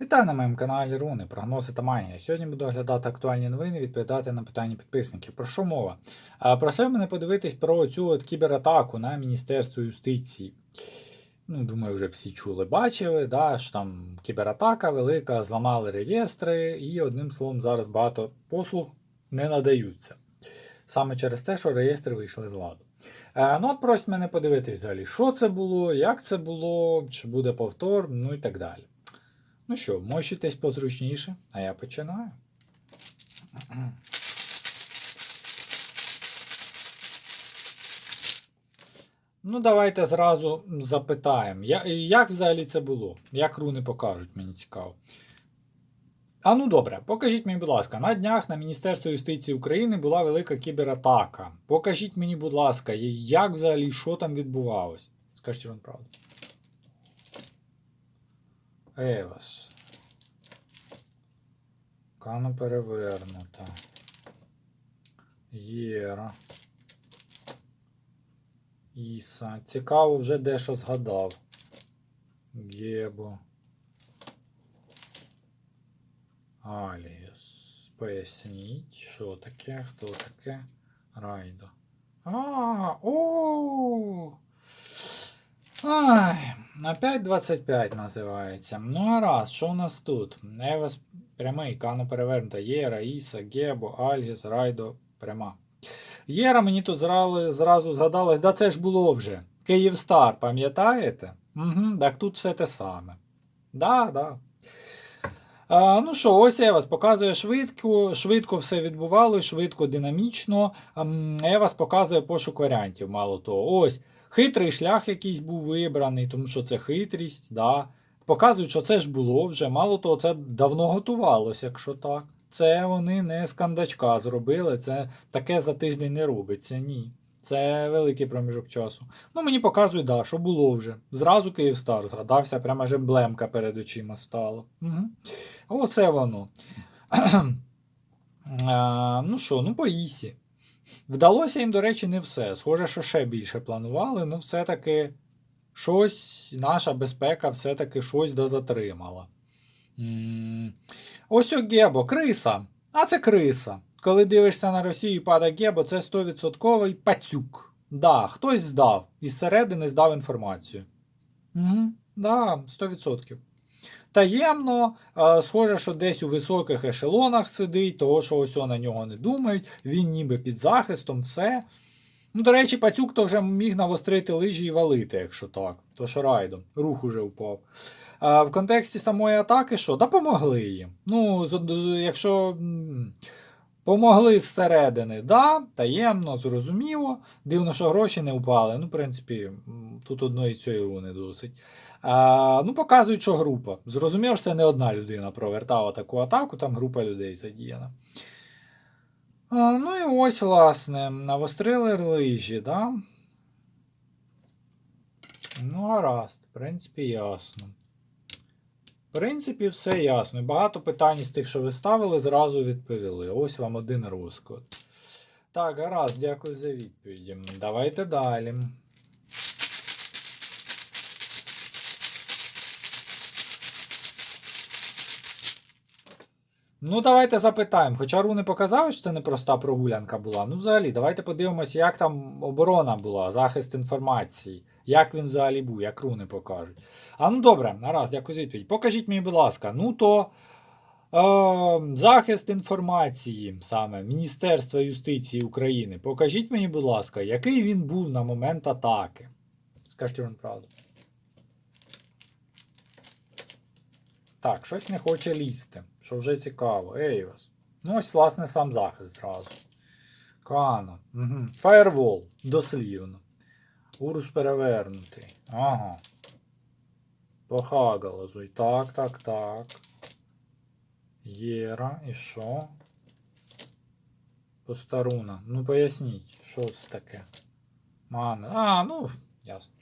Вітаю на моєму каналі Руни, прогнози та магія. Сьогодні буду оглядати актуальні новини, відповідати на питання підписників. Про що мова? Просив мене подивитись про цю от кібератаку на Міністерство юстиції. Ну, думаю, вже всі чули, бачили, да, що там кібератака велика, зламали реєстри, і одним словом, зараз багато послуг не надаються. Саме через те, що реєстри вийшли з ладу. Е, ну, от просить мене подивитись взагалі, що це було, як це було, чи буде повтор, ну і так далі. Ну що, мощитесь позручніше, а я починаю. Ну, давайте зразу запитаємо, як взагалі це було? Як руни покажуть, мені цікаво. А ну добре, покажіть мені, будь ласка, на днях на Міністерство юстиції України була велика кібератака. Покажіть мені, будь ласка, як взагалі, що там відбувалось? Скажіть вам правду. Евас. Кано перевернута. Єра. Іса. Цікаво, вже дещо згадав. Гебо. Аліс. Поясніть, що таке, хто таке? Райдо. А, о. Ай, на 5.25 називається. Ну а раз, що у нас тут? Евас прямий, Кано перевернута. Єра, Іса, Гебо, Альгіс, Райдо, пряма. Єра мені тут зразу, зразу згадалось, да це ж було вже. Київстар, пам'ятаєте? Угу, так тут все те саме. Да, да. А, ну що, ось я вас показує швидко, швидко все відбувалося, швидко, динамічно. Ем, Я вас показує пошук варіантів, мало того. Ось хитрий шлях якийсь був вибраний, тому що це хитрість. Да. Показують, що це ж було вже. Мало того, це давно готувалося, якщо так. Це вони не з кандачка зробили, це таке за тиждень не робиться. Ні. Це великий проміжок часу. Ну, мені показують, да, що було вже. Зразу Київстар згадався, прямо аж емблемка перед очима стала. Угу. Оце воно. а, ну що, ну по Ісі. Вдалося їм, до речі, не все. Схоже, що ще більше планували, ну все-таки щось, наша безпека все-таки щось дозатримала. М, Ось о Гебо, криса. А це криса. Коли дивишся на Росію і падає Гебо, це 100% пацюк. Да, хтось здав. Із середини здав інформацію. Угу, да, 100%. Таємно, схоже, що десь у високих ешелонах сидить, того, що ось на нього не думають, він ніби під захистом, все. Ну, до речі, пацюк то вже міг навострити лижі і валити, якщо так. То що райдом, рух уже впав. А в контексті самої атаки, що? Да помогли їм. Ну, якщо помогли зсередини, да, таємно, зрозуміло. Дивно, що гроші не впали. Ну, в принципі, тут одної цієї руни досить. А, ну, показують, що група. Зрозумів, що це не одна людина провертала таку атаку, там група людей задіяна. А, ну і ось, власне, навострили лижі, да? Ну, гаразд, в принципі, ясно. В принципі, все ясно. Багато питань з тих, що ви ставили, зразу відповіли. Ось вам один розклад. Так, гаразд, дякую за відповіді. Давайте далі. Ну, давайте запитаємо. Хоча руни показали, що це не проста прогулянка була. Ну, взагалі, давайте подивимося, як там оборона була, захист інформації. Як він взагалі був, як руни покажуть. А ну добре, нараз, дякую відповідь. Покажіть мені, будь ласка, ну то е, захист інформації саме Міністерства юстиції України. Покажіть мені, будь ласка, який він був на момент атаки. Скажіть вам правду. Так, щось не хоче лізти, що вже цікаво. Ейвас. Ну, ось, власне, сам захист зразу. Кано. Угу. Фаєрвол, дослівно. Урус перевернутий. Ага. Похагалазуй. Так, так, так. Єра, і що? Постаруна. Ну поясніть, що це таке? Мана. А, ну, ясно.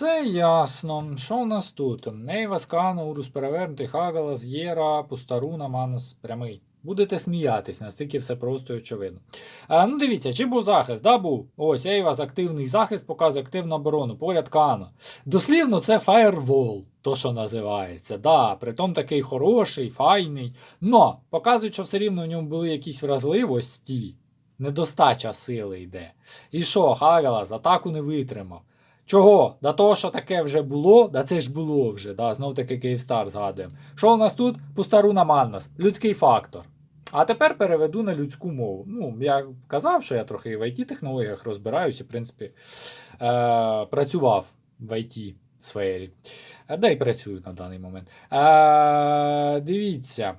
Все ясно. Що у нас тут? Нейва, Скано, Урус перевернутий, Хагалас, Єра, Пустаруна, Манас прямий. Будете сміятись, настільки все просто і очевидно. А, ну дивіться, чи був захист? Да, був. Ось, я і вас активний захист, показує активну оборону, поряд Кано. Дослівно, це фаєрвол, то що називається. Да, притом такий хороший, файний. Но показують, що все рівно в ньому були якісь вразливості, недостача сили йде. І що, Хавілас атаку не витримав. Чого? Да того, що таке вже було, да це ж було вже, да, знов таки Київстар згадуємо. Що у нас тут? Пустаруна Маннас, людський фактор. А тепер переведу на людську мову. Ну, я казав, що я трохи в IT-технологіях розбираюся, в принципі, е, працював в IT сфері. Е, Да й працюю на даний момент. Е, дивіться.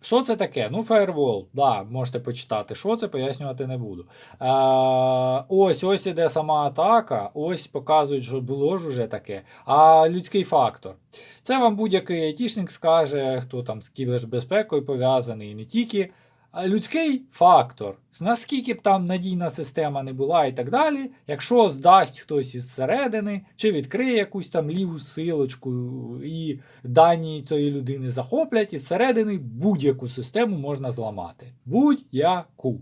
Що це таке? Ну, фаєрвол, да, можете почитати. Що це, пояснювати не буду. Е, ось ось іде сама атака, ось показують, що було ж уже таке. А людський фактор. Це вам будь-який айтішник скаже, хто там з кібербезпекою пов'язаний, і не тільки. Людський фактор, наскільки б там надійна система не була і так далі, якщо здасть хтось із середини, чи відкриє якусь там ліву силочку, і дані цієї людини захоплять, із середини будь-яку систему можна зламати. Будь-яку.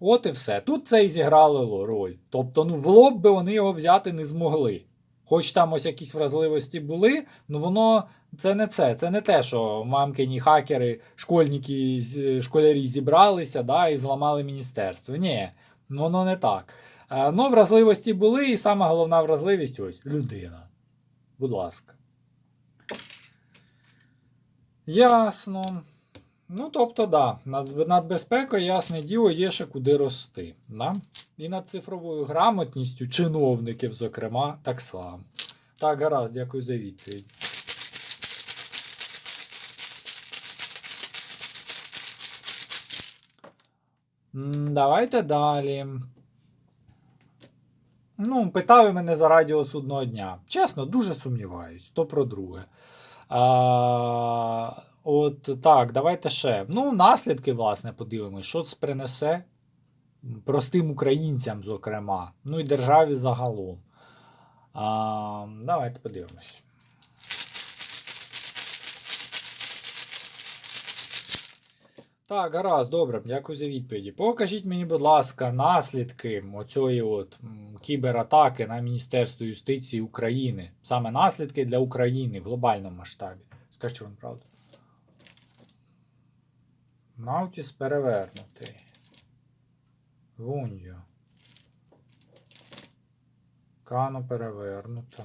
От і все. Тут це і зіграло роль. Тобто, ну, в лоб би вони його взяти не змогли. Хоч там ось якісь вразливості були, ну воно це не це. Це не те, що мамкині хакери, школьники, школярі зібралися да, і зламали міністерство. Ні, воно не так. Е, Ну, вразливості були, і сама головна вразливість ось людина. Будь ласка. Ясно. Ну, тобто, да, над, над безпекою, ясне діло, є ще куди рости. Да? І над цифровою грамотністю чиновників, зокрема, так само. Так, гаразд, дякую за відповідь. Давайте далі. Ну, питали мене за радіо судного дня. Чесно, дуже сумніваюсь, то про друге. А, от так, давайте ще. Ну, наслідки, власне, подивимось, що це принесе простим українцям, зокрема, ну і державі загалом. А, давайте подивимось. Так, гаразд, добре, дякую за відповіді. Покажіть мені, будь ласка, наслідки оцієї от кібератаки на Міністерство юстиції України. Саме наслідки для України в глобальному масштабі. Скажіть вам правду. Наутіс перевернутий. Вуньо. Кано перевернута.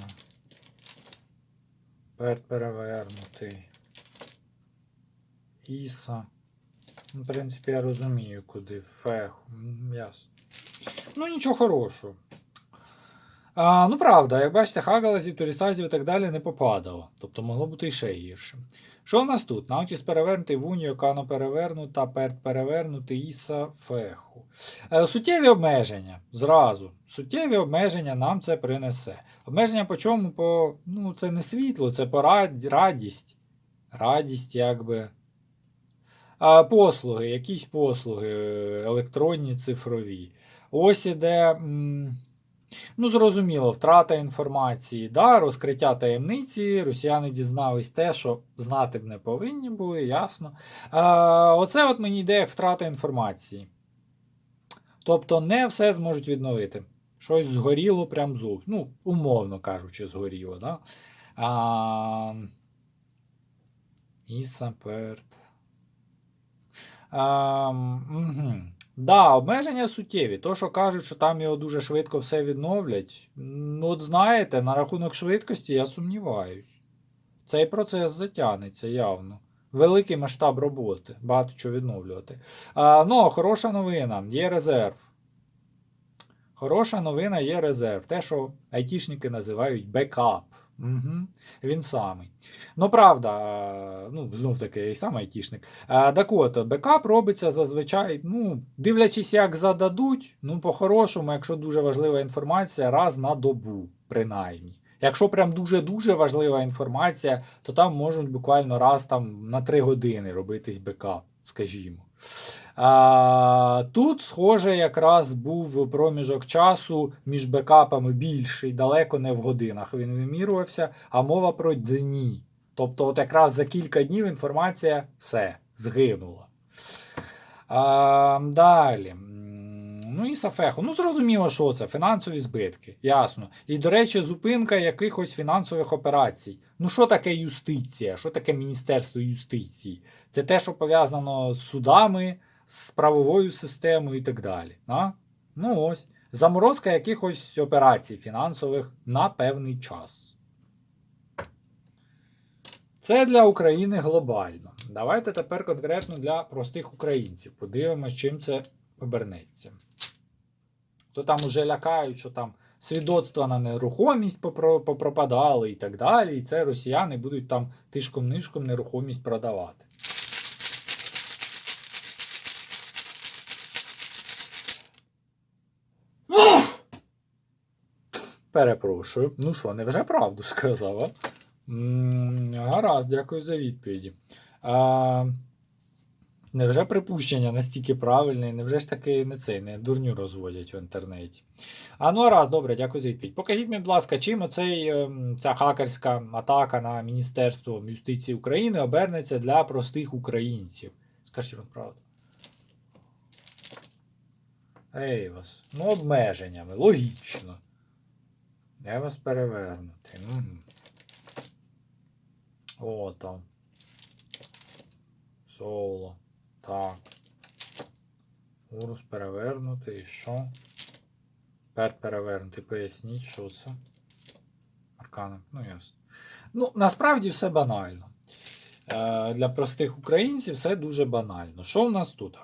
Перт перевернутий. Іса. Ну, В принципі, я розумію, куди. Фех. Ну, нічого хорошого. А, ну, правда, як бачите, Хагалазів, Турісазів і так далі не попадало. Тобто могло бути і ще гірше. Що у нас тут? Наутіс перевернутий, Вуніо, Кано перевернута, Перт перевернутий, Іса, Феху. Е, суттєві обмеження. Зразу. Суттєві обмеження нам це принесе. Обмеження по чому? По, ну, це не світло, це по рад- радість. Радість, якби. А, послуги, якісь послуги, е, електронні, цифрові. Ось іде. Ну, зрозуміло, втрата інформації, да, розкриття таємниці. Росіяни дізнались те, що знати б не повинні були, ясно. А, оце от мені йде як втрата інформації. Тобто не все зможуть відновити. Щось згоріло прям зовсім. Ну, умовно кажучи, згоріло. Да? А, Іса, Перт. Угу. Да, обмеження суттєві. То, що кажуть, що там його дуже швидко все відновлять. Ну, от знаєте, на рахунок швидкості я сумніваюсь. Цей процес затягнеться явно. Великий масштаб роботи, багато чого відновлювати. А, ну, хороша новина, є резерв. Хороша новина є резерв. Те, що айтішники називають бекап. Угу. Він самий. Ну, правда, е, ну, знов таки, і сам айтішник. Е, Так от, бекап робиться зазвичай, ну, дивлячись, як зададуть, ну, по-хорошому, якщо дуже важлива інформація, раз на добу, принаймні. Якщо прям дуже-дуже важлива інформація, то там можуть буквально раз там на 3 години робитись бекап, скажімо. А, тут, схоже, якраз був проміжок часу між бекапами більший, далеко не в годинах він вимірювався, а мова про дні. Тобто, от якраз за кілька днів інформація все згинула. А, далі. Ну і Сафехо. Ну, зрозуміло, що це. Фінансові збитки. Ясно. І, до речі, зупинка якихось фінансових операцій. Ну, що таке юстиція? Що таке Міністерство юстиції? Це те, що пов'язано з судами, з правовою системою і так далі. А? Ну ось. Заморозка якихось операцій фінансових на певний час. Це для України глобально. Давайте тепер конкретно для простих українців. Подивимось, чим це обернеться. То там уже лякають, що там свідоцтва на нерухомість попропадали і так далі. І це росіяни будуть там тишком-нишком нерухомість продавати. Перепрошую. Ну що, невже правду сказав, а? Гаразд, дякую за відповіді. А, невже припущення настільки правильне, невже ж таки не цей, не дурню розводять в інтернеті? А ну раз, добре, дякую за відповідь. Покажіть мені, будь ласка, чим оцей, ем, ця хакерська атака на Міністерство юстиції України обернеться для простих українців? Скажіть вам правду. Ей вас. Ну, обмеженнями, логічно. Я вас перевернути. Угу. О, там. Соло. Так. Урус перевернути і що? Тепер перевернути. Поясніть, що це. Аркана. Ну, ясно. Ну, насправді все банально. Е, для простих українців все дуже банально. Що в нас тут?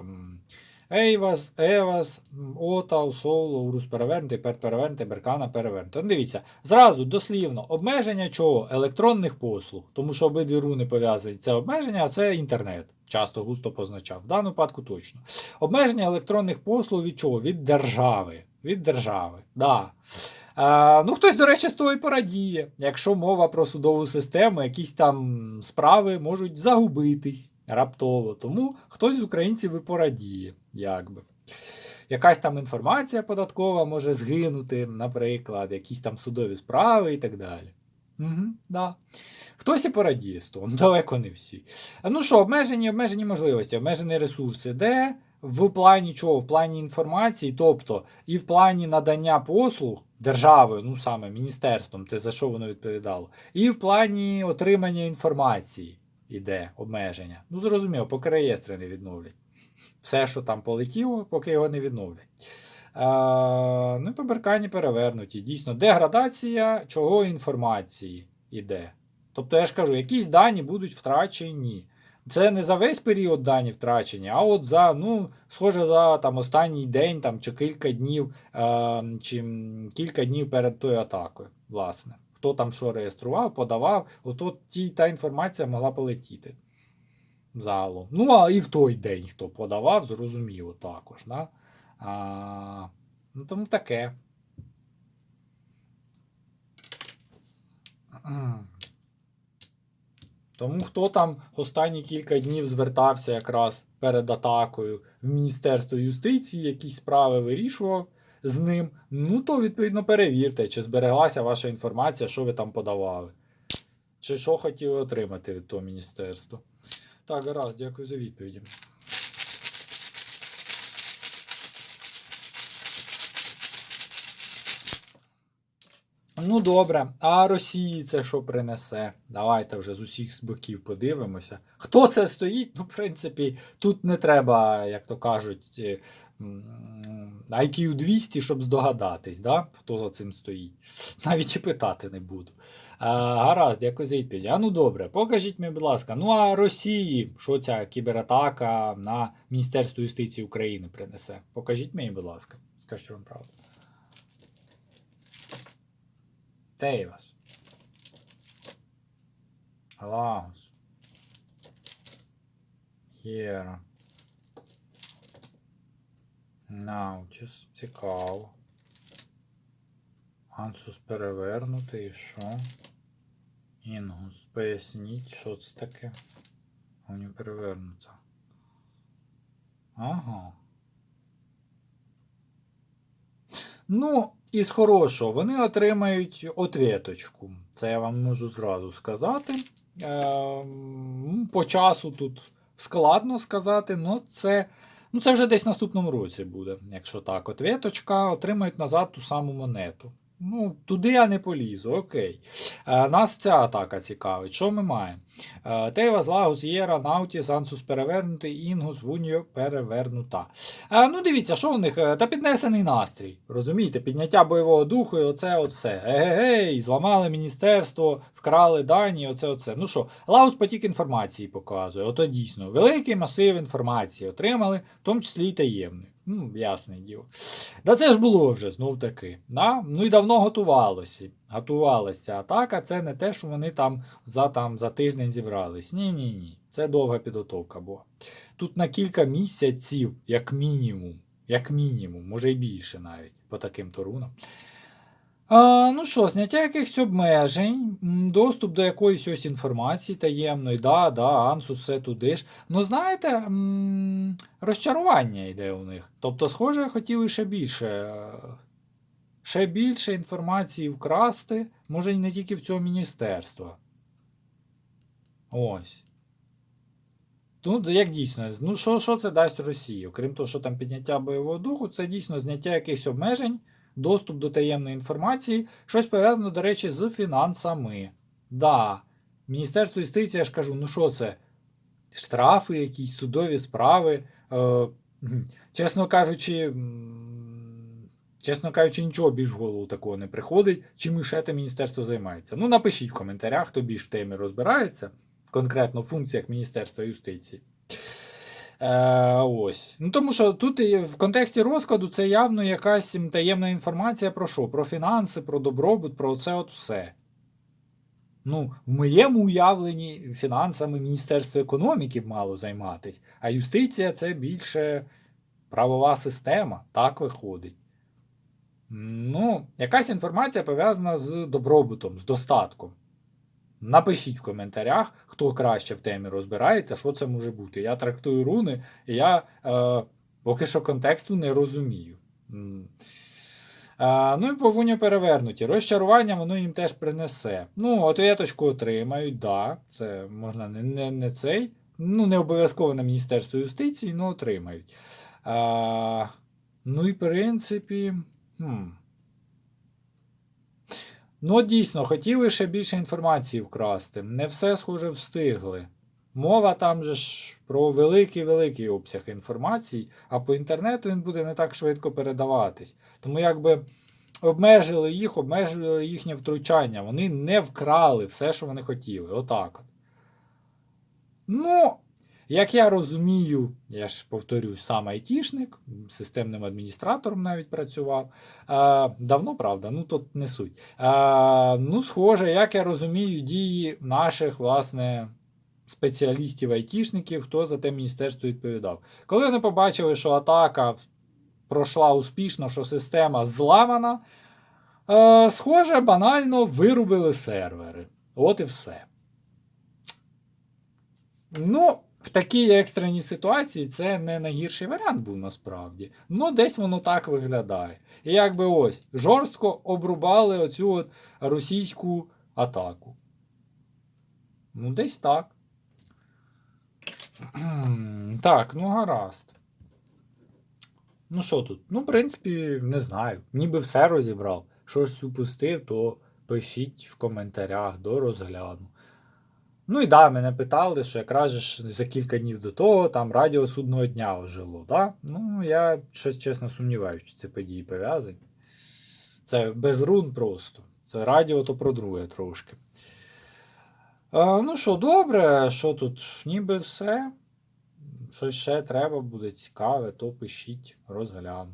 Ейвас, Евас, Отау, Соло, Урус перевернути, перевернути, Беркана перевернути. Ну, дивіться, зразу дослівно обмеження чого? Електронних послуг. Тому що обидві руни пов'язують це обмеження, а це інтернет. Часто густо позначав. В даному випадку точно. Обмеження електронних послуг від чого? Від держави. Від держави. Да. Е, ну, хтось, до речі, з того і порадіє. Якщо мова про судову систему, якісь там справи можуть загубитись раптово. Тому хтось з українців і порадіє, якби. Якась там інформація податкова може згинути, наприклад, якісь там судові справи і так далі. Угу, да. Хтось і порадіє з того, далеко не всі. Ну що, обмежені, обмежені можливості, обмежені ресурси, де в плані чого? В плані інформації, тобто і в плані надання послуг державою, ну саме міністерством, те за що воно відповідало, і в плані отримання інформації іде обмеження. Ну, зрозуміло, поки реєстри не відновлять. Все, що там полетіло, поки його не відновлять. А, ну, і по перевернуті. Дійсно, деградація чого інформації іде. Тобто, я ж кажу, якісь дані будуть втрачені. Це не за весь період дані втрачені, а от за, ну, схоже, за там, останній день там, чи кілька днів, е, чи кілька днів перед тою атакою, власне. Хто там що реєстрував, подавав, ото ті, та інформація могла полетіти. Загалом. Ну, а і в той день, хто подавав, зрозуміло також. Да? А, ну, тому таке. Тому хто там останні кілька днів звертався якраз перед атакою в Міністерство юстиції, якісь справи вирішував з ним, ну то відповідно перевірте, чи збереглася ваша інформація, що ви там подавали. Чи що хотіли отримати від того міністерства. Так, гаразд, дякую за відповіді. Ну добре, а Росії це що принесе? Давайте вже з усіх боків подивимося. Хто це стоїть? Ну, в принципі, тут не треба, як то кажуть, м, IQ 200, щоб здогадатись, да? хто за цим стоїть. Навіть і питати не буду. А, гаразд, за відповідь. А ну добре, покажіть мені, будь ласка. Ну а Росії, що ця кібератака на Міністерство юстиції України принесе? Покажіть мені, будь ласка, скажіть вам правду. Тейвас. Галаус. Єра. Наутіс. Цікаво. Ансус перевернутий і що? Інгус. Поясніть, що це таке? У нього перевернуто. Ага. Ну, із хорошого, вони отримають ответочку. Це я вам можу зразу сказати. Ем, по часу тут складно сказати, але це Ну, це вже десь в наступному році буде, якщо так. От віточка отримають назад ту саму монету. Ну, туди я не полізу, окей. Е, нас ця атака цікавить. Що ми маємо? Е, Тейвас, Лагус, Єра, Наутіс, Ансус перевернутий, Інгус, Вуньо перевернута. Е, ну, дивіться, що в них? Е, Та піднесений настрій. Розумієте, підняття бойового духу і оце от все. Егегей, зламали міністерство, вкрали дані, оце оце. Ну що, Лагус потік інформації показує. Ото дійсно, великий масив інформації отримали, в тому числі і таємний. Ну, ясне діло. Да це ж було вже знов таки. Да? Ну і давно готувалося. Готувалася атака. Це не те, що вони там за, там, за тиждень зібрались. Ні, ні. Це довга підготовка була. Тут на кілька місяців, як мінімум, як мінімум, може й більше навіть по таким торунам. А, ну що, зняття якихось обмежень, доступ до якоїсь ось інформації таємної, да, да, Ансус все туди ж. Ну, знаєте, розчарування йде у них. Тобто, схоже, хотіли ще більше. е, Ще більше інформації вкрасти, може і не тільки в цього міністерства. Ось. Тут як дійсно, ну що, що це дасть Росії? Окрім того, що там підняття бойового духу, це дійсно зняття якихось обмежень, доступ до таємної інформації, щось пов'язано, до речі, з фінансами. Да, Міністерство юстиції, я ж кажу, ну що це? Штрафи, якісь судові справи. Е, чесно кажучи, чесно кажучи, нічого більш в голову такого не приходить. Чим ще те міністерство займається. Ну, напишіть в коментарях, хто більш в темі розбирається, конкретно функціях Міністерства юстиції. Е, ось. Ну, тому що тут і в контексті розкладу це явно якась таємна інформація про що? Про фінанси, про добробут, про це от все. Ну, в моєму уявленні фінансами Міністерство економіки б мало займатися, а юстиція це більше правова система, так виходить. Ну, якась інформація пов'язана з добробутом, з достатком. Напишіть в коментарях, хто краще в темі розбирається, що це може бути. Я трактую руни, і я е, поки що контексту не розумію. А, ну і повинні перевернуті. Розчарування воно їм теж принесе. Ну, ответочку отримають, да, це можна не, не, не цей. Ну, не обов'язково на Міністерство юстиції, але отримають. А, ну і в принципі. Хм. Ну, дійсно, хотіли ще більше інформації вкрасти. Не все, схоже, встигли. Мова там же ж про великий-великий обсяг інформації, а по інтернету він буде не так швидко передаватись. Тому якби обмежили їх, обмежили їхнє втручання. Вони не вкрали все, що вони хотіли. Отак от. Ну, як я розумію, я ж повторюсь, сам айтішник, системним адміністратором навіть працював. А, давно, правда, ну тут не суть. А, ну, схоже, як я розумію, дії наших, власне, спеціалістів-айтішників, хто за те міністерство відповідав. Коли вони побачили, що атака пройшла успішно, що система зламана, е, схоже, банально вирубили сервери. От і все. Ну, в такій екстреній ситуації це не найгірший варіант був насправді. Ну, десь воно так виглядає. І якби ось жорстко обрубали оцю от російську атаку. Ну, десь так. Так, ну гаразд. Ну що тут? Ну, в принципі, не знаю. Ніби все розібрав. Щось упустив, то пишіть в коментарях до розгляду. Ну і да, мене питали, що якраз ж за кілька днів до того там радіо судного дня ожило. Да? Ну, я щось чесно сумніваюся, чи це події пов'язані. Це без рун просто. Це радіо то про друге трошки. Е, ну що, добре, що тут? Ніби все. Щось ще треба буде цікаве, то пишіть, розгляну.